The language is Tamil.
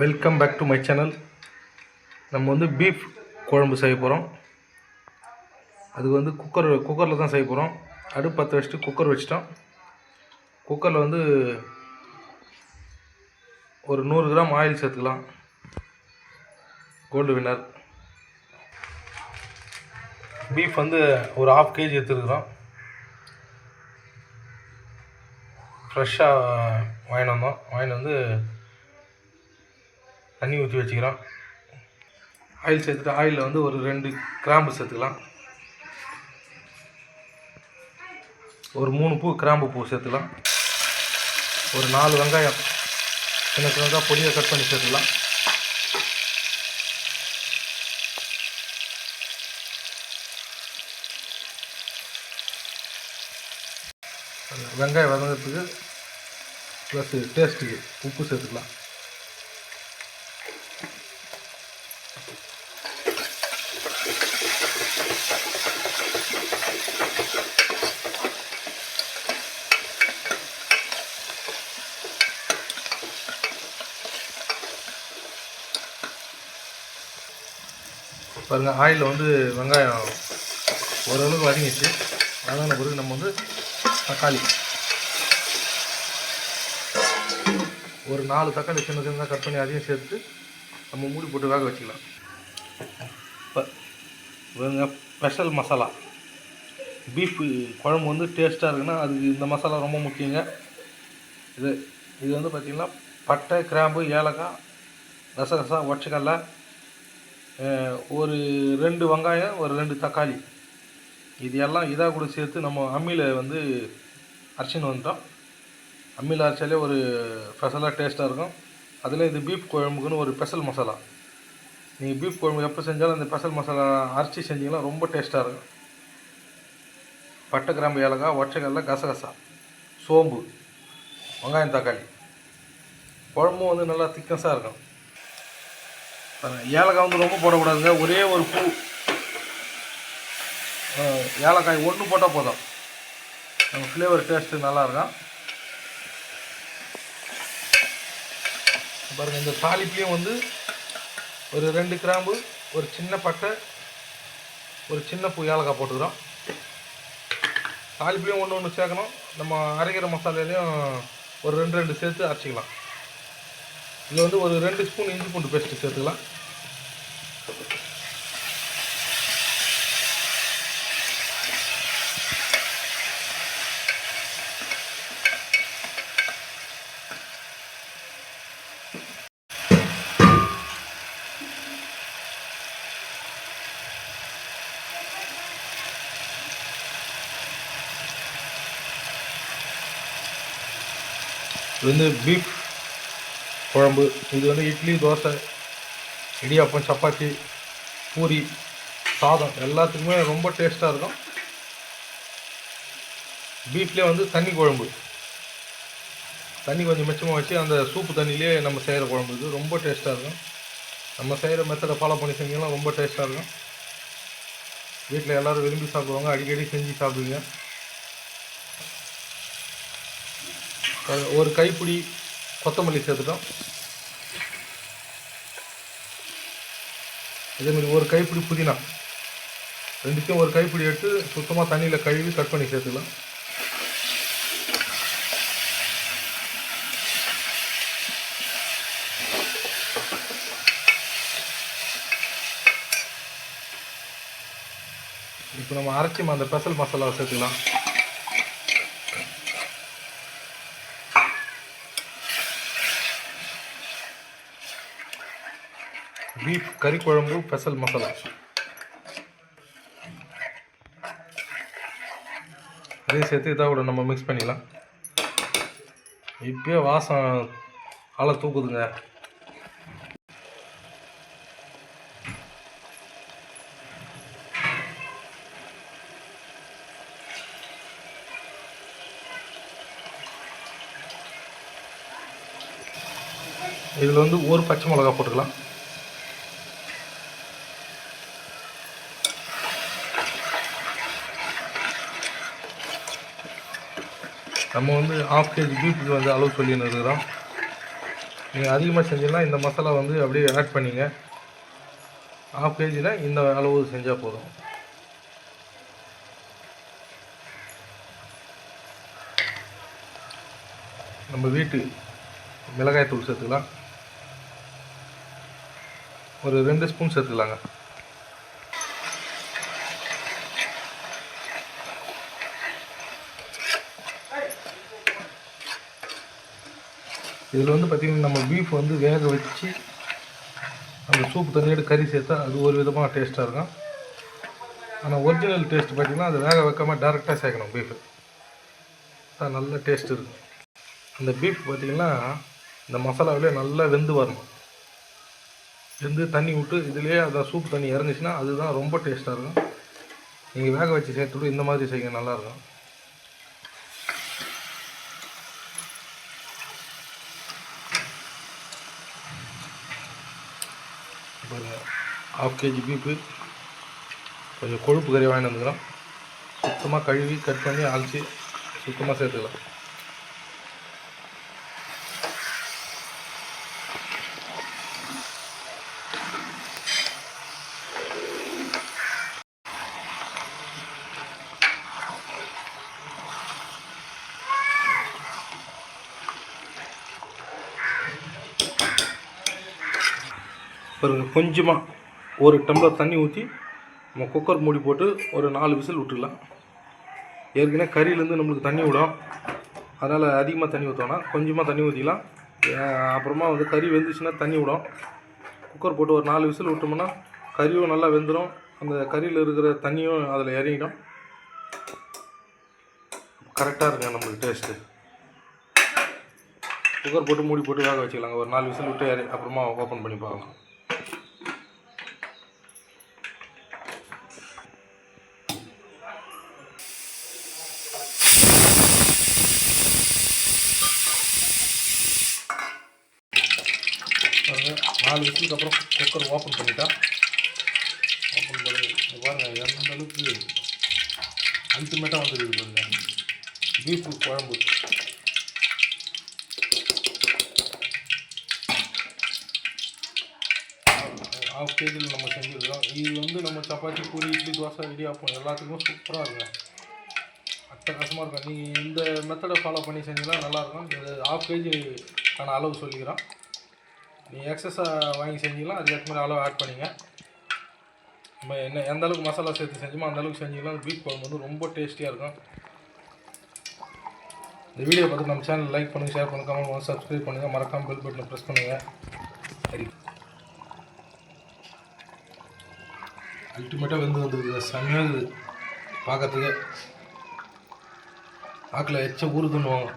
Welcome back to my channel நம்ம வந்து பீஃப் குழம்பு செய்ய போகிறோம் அது வந்து குக்கர் குக்கரில் தான் செய்ய போகிறோம் அடுப்பு பற்ற வச்சுட்டு குக்கர் வச்சிட்டோம். குக்கரில் வந்து ஒரு நூறு கிராம் ஆயில் சேர்த்துக்கலாம். கோல்டு வின்னர் பீஃப் வந்து ஒரு ஹாஃப் கேஜி எடுத்துருக்குறோம். ஃப்ரெஷ்ஷாக வாங்கிட்டு வந்தோம். வாங்கிட்டு வந்து தண்ணி ஊற்றி வச்சுக்கிறோம் ஆயில் சேர்த்துட்டு ஆயிலில் வந்து ஒரு ரெண்டு கிராம்பு சேர்த்துக்கலாம். ஒரு மூணு பூ கிராம்பு பூ சேர்த்துக்கலாம். ஒரு நாலு வெங்காயம் சின்ன சின்னதாக பொடியாக கட் பண்ணி சேர்த்துக்கலாம். வெங்காயம் வதங்கிறதுக்கு ப்ளஸ் டேஸ்ட்டுக்கு உப்பு சேர்த்துக்கலாம். பாருங்கள் ஆயிலில் வந்து வெங்காயம் ஓரளவுக்கு வதங்கிச்சு வதங்கின பிறகு நம்ம வந்து தக்காளி. ஒரு நாலு தக்காளி சின்ன சின்னதாக கட் பண்ணி அதையும் சேர்த்து நம்ம மூடி போட்டு வேக வச்சுக்கலாம். இப்போ இவங்க ஸ்பெஷல் மசாலா பீஃப் குழம்பு வந்து டேஸ்ட்டாக இருக்குன்னா அதுக்கு இந்த மசாலா ரொம்ப முக்கியங்க. இது இது வந்து பார்த்திங்கன்னா பட்டை கிராம்பு ஏலக்காய் கசகசா ஒச்சக்கடலை ஒரு ரெண்டு வெங்காயம் ஒரு ரெண்டு தக்காளி. இது எல்லாம் இதாக கூட சேர்த்து நம்ம அம்மியில் வந்து அரைச்சின்னு வந்துட்டோம். அம்மியில் அரைச்சாலே ஒரு ஸ்பெஷலாக டேஸ்ட்டாக இருக்கும். அதில் இது பீஃப் குழம்புக்குன்னு ஒரு ஸ்பெஷல் மசாலா நீங்கள் பீஃப் குழம்பு எப்போ செஞ்சாலும் அந்த ஸ்பெஷல் மசாலா அரைச்சி செஞ்சீங்கன்னா ரொம்ப டேஸ்ட்டாக இருக்கும். பட்டை கிராம்பு ஏலக்காய் ஒற்றைக்கல்ல கசகசா சோம்பு வெங்காயம் தக்காளி. குழம்பும் வந்து நல்லா திக்னஸாக இருக்கும். ஏலக்காய் வந்து ரொம்ப போடக்கூடாதுங்க. ஒரே ஒரு பூ. ஏலக்காய் ஒன்று போட்டால் போதும். நம்ம ஃப்ளேவர் டேஸ்ட்டு நல்லாயிருக்கும் பாருங்க இந்த தாளிப்புலேயும் வந்து ஒரு ரெண்டு கிராம்பு ஒரு சின்ன பட்டை ஒரு சின்ன பூ ஏலக்காய் போட்டுக்கிறோம். தாளிப்புலேயும் ஒன்று ஒன்று சேர்க்கணும். நம்ம அரைக்கிற மசாலாலையும் ஒரு ரெண்டு ரெண்டு சேர்த்து அரைச்சிக்கலாம். இதில் வந்து ஒரு ரெண்டு ஸ்பூன் இஞ்சி பூண்டு பேஸ்ட்டு சேர்த்துக்கலாம். இது வந்து பீஃப் குழம்பு இது வந்து இட்லி தோசை இடியாப்பம் சப்பாத்தி பூரி சாதம் எல்லாத்துக்குமே ரொம்ப டேஸ்ட்டாக இருக்கும். பீஃப்லேயே வந்து தண்ணி குழம்பு. தண்ணி கொஞ்சம் மிச்சமாக வச்சு அந்த சூப்பு தண்ணியிலே நம்ம செய்கிற குழம்பு. இது ரொம்ப டேஸ்ட்டாக இருக்கும். நம்ம செய்கிற மெத்தடை ஃபாலோ பண்ணி செஞ்சீங்கன்னா ரொம்ப டேஸ்ட்டாக இருக்கும். வீட்டில் எல்லோரும் விரும்பி சாப்பிடுவாங்க. அடிக்கடி செஞ்சு சாப்பிடுவீங்க. ஒரு- ஒரு கைப்பிடி கொத்தமல்லி சேர்த்துட்டோம். இதேமாரி ஒரு கைப்பிடி புதினா. ரெண்டுத்தையும் ஒரு கைப்பிடி எடுத்து சுத்தமாக தண்ணியில் கழுவி கட் பண்ணி சேர்த்துக்கலாம். இப்போ நம்ம அரைச்சி அந்த ஸ்பெஷல் மசாலாவை சேர்த்துக்கலாம். பீஃப் கறி குழம்பு ஸ்பெஷல் மசாலா. அதையும் சேர்த்து இதாக கூட நம்ம மிக்ஸ் பண்ணிக்கலாம் இப்போயே வாசம் ஆளை தூக்குதுங்க. இதில் வந்து ஒரு பச்சை மிளகா போட்டுக்கலாம். நம்ம வந்து ஆஃப் கேஜி பீஃபுக்கு வந்து அளவு சொல்லின்னு இருக்கிறோம் நீங்கள் அதிகமாக செஞ்சீங்கன்னா இந்த மசாலா வந்து அப்படியே ஆட் பண்ணிங்க. ஹாஃப் கேஜினா இந்த அளவு செஞ்சால் போதும். நம்ம வீட்டு மிளகாய் தூள் சேர்த்துக்கலாம். ஒரு ரெண்டு ஸ்பூன் சேர்த்துக்கலாங்க. இதில் வந்து பார்த்திங்கன்னா நம்ம பீஃப் வந்து வேக வச்சு அந்த சூப் தண்ணியோட கறி சேர்த்தா அது ஒரு விதமாக டேஸ்ட்டாக இருக்கும். ஆனால் ஒரிஜினல் டேஸ்ட் பார்த்திங்கன்னா அது வேக வைக்காமல் டேரெக்டாக சேர்க்கணும் பீஃபு தான் நல்ல டேஸ்ட் இருக்கும். அந்த பீஃப் பார்த்திங்கன்னா இந்த மசாலாவிலே நல்லா வெந்து வரணும். வெந்து தண்ணி விட்டு இதுலேயே அந்த சூப் தண்ணி இறங்குச்சுன்னா அதுதான் ரொம்ப டேஸ்ட்டாக இருக்கும். நீங்கள் வேக வச்சு சேர்த்துட்டு இந்த மாதிரி செய்யுங்க நல்லாயிருக்கும் ஹாஃப் கேஜி பீப்பு கொஞ்சம் கொழுப்பு கறி வாங்கிட்டு வந்துக்கிறோம் சுத்தமாக கழுவி கட் பண்ணி அழைச்சி சுத்தமாக சேர்த்துக்கலாம் பாருங்கள் கொஞ்சமாக ஒரு டம்ளர் தண்ணி ஊற்றி நம்ம குக்கர் மூடி போட்டு ஒரு நாலு விசில் விட்டுக்கலாம் ஏற்கனவே கறியிலேருந்து நம்மளுக்கு தண்ணி விடும். அதனால் அதிகமாக தண்ணி ஊற்றோன்னா கொஞ்சமாக தண்ணி ஊற்றிக்கலாம் அப்புறமா வந்து கறி வெந்துச்சுன்னா தண்ணி விடும். குக்கர் போட்டு ஒரு நாலு விசில் விட்டோம்னா கறியும் நல்லா வெந்துடும் அந்த கறியில் இருக்கிற தண்ணியும் அதில் இறங்கிடும். கரெக்டாக இருக்குங்க நம்மளுக்கு டேஸ்ட்டு குக்கர் போட்டு மூடி போட்டு வேக வச்சுக்கலாங்க. ஒரு நாலு விசில் விட்டு இறங்கி அப்புறமா ஓப்பன் பண்ணி பார்க்கலாம். பாருங்கள் நாலு விசிலுக்கு அப்புறம் குக்கர் ஓப்பன் பண்ணிட்டேன் ஓப்பன் பண்ணி பாருங்கள் எந்த அளவுக்கு அல்டிமேட்டாக வந்துருக்குது பாருங்கள் பீஃப் குழம்பு. ஹாஃப் கேஜியில் நம்ம செஞ்சுருக்கோம் இது வந்து நம்ம சப்பாத்தி பூரி இட்லி தோசை இடியாப்பம் எல்லாத்துக்கும் சூப்பராக இருக்கும். அட்டகாசமாக இருக்கும். நீங்கள் இந்த மெத்தடை ஃபாலோ பண்ணி செஞ்சீங்கன்னா நல்லாயிருக்கும் இது ஹாஃப் கேஜிக்கான அளவு சொல்லிக்கிறோம். நீங்கள் எக்ஸஸாக வாங்கி செஞ்சீங்கன்னா அதுக்கேற்ற மாதிரி அளவு ஆட் பண்ணிங்க. நம்ம என்ன எந்த அளவுக்கு மசாலா சேர்த்து செஞ்சோமோ அந்த அளவுக்கு செஞ்சிக்கலாம் பீஃப் குழம்பு வந்து ரொம்ப டேஸ்டியாக இருக்கும். இந்த வீடியோ பார்த்து நம்ம சேனல் லைக் பண்ணுங்கள் ஷேர் பண்ணுங்கள் கமெண்ட் பண்ணுங்கள் சப்ஸ்கிரைப் பண்ணுங்கள் மறக்காமல் பெல் பட்டனை ப்ரெஸ் பண்ணுங்கள் சரி. அல்டிமேட்டாக வெந்து வந்துருக்குது. செம்மையாக இருக்குது பார்க்கறதுக்கு. ஆக்கில் எச்ச ஊறுதுன்னுவாங்க.